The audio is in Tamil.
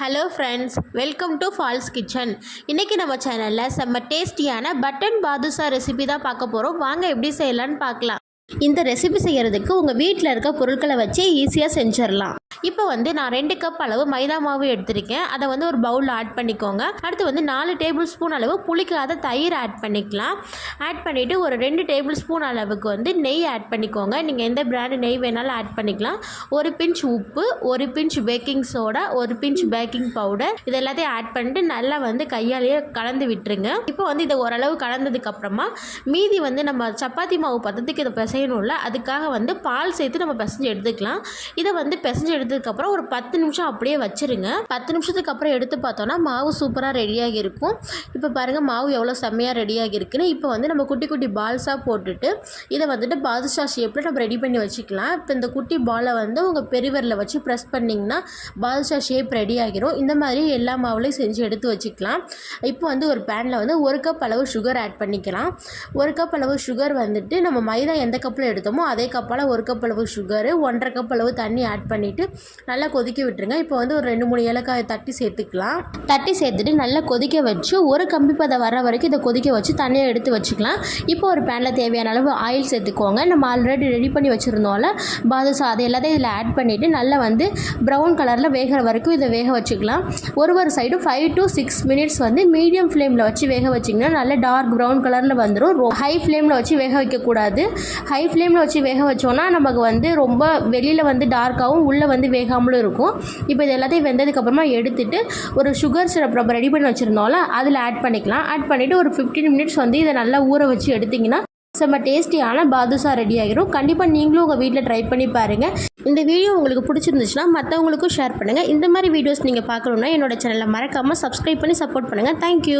Hello friends welcome to Falls Kitchen இன்றைக்கி நம்ம சேனலில் செம்ம டேஸ்டியான பட்டன் பாதுஷா ரெசிபி தான் பார்க்க போகிறோம் வாங்க எப்படி செய்யலான்னு பார்க்கலாம். இந்த ரெசிபி செய்கிறதுக்கு உங்கள் வீட்டில் இருக்க பொருட்களை வச்சு ஈஸியாக செஞ்சிடலாம். இப்போ வந்து நான் ரெண்டு கப் அளவு மைதா மாவு எடுத்திருக்கேன். அதை வந்து ஒரு பவுலில் ஆட் பண்ணிக்கோங்க. அடுத்து வந்து நாலு டேபிள் ஸ்பூன் அளவு புளிக்காத தயிர் ஆட் பண்ணிக்கலாம். ஆட் பண்ணிவிட்டு ஒரு ரெண்டு டேபிள் ஸ்பூன் அளவுக்கு வந்து நெய் ஆட் பண்ணிக்கோங்க. நீங்கள் எந்த பிராண்டு நெய் வேணாலும் ஆட் பண்ணிக்கலாம். ஒரு பிஞ்ச் உப்பு ஒரு பிஞ்ச் பேக்கிங் சோடா ஒரு பிஞ்ச் பேக்கிங் பவுடர் இது எல்லாத்தையும் ஆட் பண்ணிட்டு நல்லா வந்து கையாலேயே கலந்து விட்டுருங்க. இப்போ வந்து இதை ஓரளவு கலந்ததுக்கு அப்புறமா மீதி வந்து நம்ம சப்பாத்தி மாவு பதத்துக்கு இதை பிசையணும்ல அதுக்காக வந்து பால் சேர்த்து நம்ம பிசைஞ்சு எடுத்துக்கலாம். இதை வந்து பிசைஞ்சு எடுத்ததுக்கப்புறம் ஒரு பத்து நிமிஷம் அப்படியே வச்சுருங்க. பத்து நிமிஷத்துக்கு அப்புறம் எடுத்து பார்த்தோன்னா மாவு சூப்பராக ரெடியாகி இருக்கும். இப்போ பாருங்கள் மாவு எவ்வளோ செம்மையாக ரெடியாகி இருக்குன்னு இப்போ வந்து நம்ம குட்டி குட்டி பால்ஸாக போட்டுட்டு இதை வந்துட்டு பாதுஷா ஷேப்பில் நம்ம ரெடி பண்ணி வச்சுக்கலாம். இப்போ இந்த குட்டி பாலை வந்து உங்கள் பெரியவரில் வச்சு ப்ரெஸ் பண்ணிங்கன்னா பாதுஷா ஷேப் ரெடி ஆகிரும். இந்த மாதிரி எல்லா மாவுலையும் செஞ்சு எடுத்து வச்சுக்கலாம். இப்போ வந்து ஒரு பேனில் வந்து ஒரு கப் அளவு சுகர் ஆட் பண்ணிக்கலாம். ஒரு கப் அளவு சுகர் வந்துட்டு நம்ம மைதா எந்த கப்பில் எடுத்தோமோ அதே கப்பால் ஒரு கப் அளவு சுகரு ஒன்றரை கப் அளவு தண்ணி ஆட் பண்ணிவிட்டு நல்லா கொதிக்க விட்டுருங்க. இப்போ வந்து ஒரு ரெண்டு மூணு ஏலக்காயை தட்டி சேர்த்துக்கலாம். தட்டி சேர்த்துட்டு நல்லா கொதிக்க வச்சு ஒரு கம்பி பதம் வர வரைக்கும் இதை கொதிக்க வச்சு தனியாக எடுத்து வச்சுக்கலாம். இப்போ ஒரு பேனில் தேவையான அளவு ஆயில் சேர்த்துக்கோங்க. நம்ம ஆல்ரெடி ரெடி பண்ணி வச்சுருந்தோம்ல பாதுசா அது எல்லாத்தையும் இதில் ஆட் பண்ணிவிட்டு நல்லா வந்து ப்ரௌன் கலரில் வேகிற வரைக்கும் இதை வேக வச்சுக்கலாம். ஒரு ஒரு சைடும் ஃபைவ் டு சிக்ஸ் மினிட்ஸ் வந்து மீடியம் ஃப்ளேமில் வச்சு வேக வச்சிங்கன்னா நல்ல டார்க் ப்ரௌன் கலரில் வந்துடும் ஹை ஃப்ளேமில் வச்சு வேக வைக்கக்கூடாது. ஹை ஃப்ளேமில் வச்சு வேக வச்சோன்னா நமக்கு வந்து ரொம்ப வெளியில் வந்து டார்க்காகவும் உள்ளே வந்து வேகாமலும் இருக்கும். இப்போ இது எல்லாத்தையும் வெந்ததுக்கப்புறமா எடுத்துட்டு ஒரு சுகர் சிரப் நம்ம ரெடி பண்ணி வச்சுருந்தோம்ல அதில் ஆட் பண்ணிக்கலாம். ஆட் பண்ணிவிட்டு ஒரு ஃபிஃப்டீன் மினிட்ஸ் வந்து இதை நல்லா ஊற வச்சு எடுத்திங்கன்னா செம்ம டேஸ்டியான பாதுஷா ரெடி ஆகிரும். கண்டிப்பாக நீங்களும் உங்கள் வீட்டில் ட்ரை பண்ணி பாருங்கள் இந்த வீடியோ உங்களுக்கு பிடிச்சிருந்துச்சுன்னா மற்றவங்களுக்கும் ஷேர் பண்ணுங்கள் இந்த மாதிரி வீடியோஸ் நீங்கள் பார்க்கணுன்னா என்னோட சேனலை மறக்காமல் சப்ஸ்கிரைப் பண்ணி சப்போர்ட் பண்ணுங்கள் தேங்க்யூ